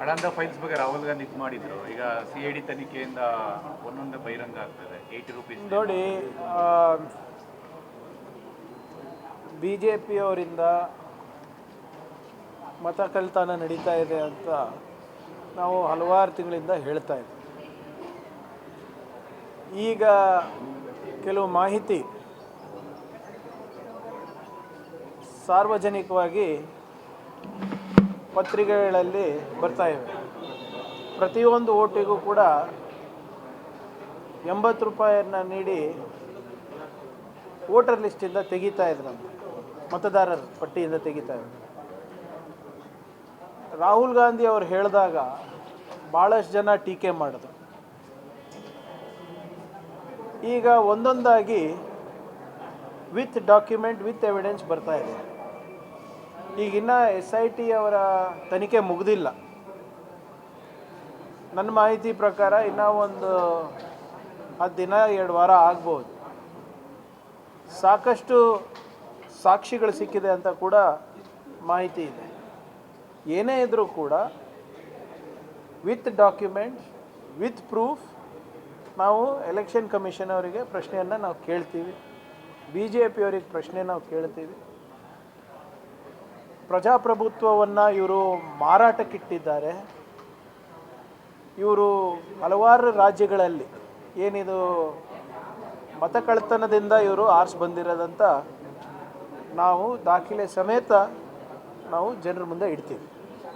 ಹಳಂದ files ಬಗ್ಗೆ ರಾಹುಲ್ ಗಾಂಧಿ ಇದು ಮಾಡಿದ್ರು. ಈಗ ಸಿ ಐ ಡಿ ತನಿಖೆಯಿಂದ ಒಂದೊಂದು ಬಹಿರಂಗ ಆಗ್ತದೆ. ಏಯ್ಟಿ ರುಪೀಸ್ ನೋಡಿ ಬಿ ಜೆ ಪಿಯವರಿಂದ ಮತ ಕಳ್ತನ ನಡೀತಾ ಇದೆ ಅಂತ ನಾವು ಹಲವಾರು ತಿಂಗಳಿಂದ ಹೇಳ್ತಾ ಇದ್ದೀವಿ ಈಗ ಕೆಲವು ಮಾಹಿತಿ ಸಾರ್ವಜನಿಕವಾಗಿ ಪತ್ರಿಕೆಗಳಲ್ಲಿ ಬರ್ತಾ ಇವೆ. ಪ್ರತಿಯೊಂದು ಓಟಿಗೂ ಕೂಡ ಎಂಬತ್ತು ರೂಪಾಯಿಯನ್ನು ನೀಡಿ ವೋಟರ್ ಲಿಸ್ಟಿಂದ ತೆಗಿತಾ ಇದ್ರಂತೆ ಮತದಾರರ, ಪಟ್ಟಿಯಿಂದ ತೆಗಿತಾ ಇದ್ರು. ರಾಹುಲ್ ಗಾಂಧಿ ಅವರು ಹೇಳಿದಾಗ ಭಾಳಷ್ಟು ಜನ ಟೀಕೆ ಮಾಡಿದ್ರು ಈಗ ಒಂದೊಂದಾಗಿ ವಿತ್ ಡಾಕ್ಯುಮೆಂಟ್, ವಿತ್ ಎವಿಡೆನ್ಸ್ ಬರ್ತಾ ಇದೆ. ಈಗಿನ್ನ ಎಸ್ ಐ ಟಿ ಅವರ ತನಿಖೆ ಮುಗಿದಿಲ್ಲ. ನನ್ನ ಮಾಹಿತಿ ಪ್ರಕಾರ ಇನ್ನ ಒಂದು ಹತ್ತು ದಿನ, ಎರಡು ವಾರ ಆಗ್ಬೋದು. ಸಾಕಷ್ಟು ಸಾಕ್ಷಿಗಳು ಸಿಕ್ಕಿದೆ ಅಂತ ಕೂಡ ಮಾಹಿತಿ ಇದೆ. ಏನೇ ಇದ್ದರೂ ಕೂಡ ವಿತ್ ಡಾಕ್ಯುಮೆಂಟ್ಸ್, ವಿತ್ ಪ್ರೂಫ್ ನಾವು ಎಲೆಕ್ಷನ್ ಕಮಿಷನ್ ಅವರಿಗೆ ಪ್ರಶ್ನೆಯನ್ನು ನಾವು ಕೇಳ್ತೀವಿ. ಬಿ ಜೆ ಪಿಯವರಿಗೆ ಪ್ರಶ್ನೆ ನಾವು ಕೇಳ್ತೀವಿ. ಪ್ರಜಾಪ್ರಭುತ್ವವನ್ನು ಇವರು ಮಾರಾಟಕ್ಕಿಟ್ಟಿದ್ದಾರೆ. ಇವರು ಹಲವಾರು ರಾಜ್ಯಗಳಲ್ಲಿ ಏನಿದು ಮತಕಳ್ತನದಿಂದ ಇವರು ಆರ್ಸ್ ಬಂದಿರೋದಂತ ನಾವು ದಾಖಲೆ ಸಮೇತ ನಾವು ಜನರ ಮುಂದೆ ಇಡ್ತೀವಿ.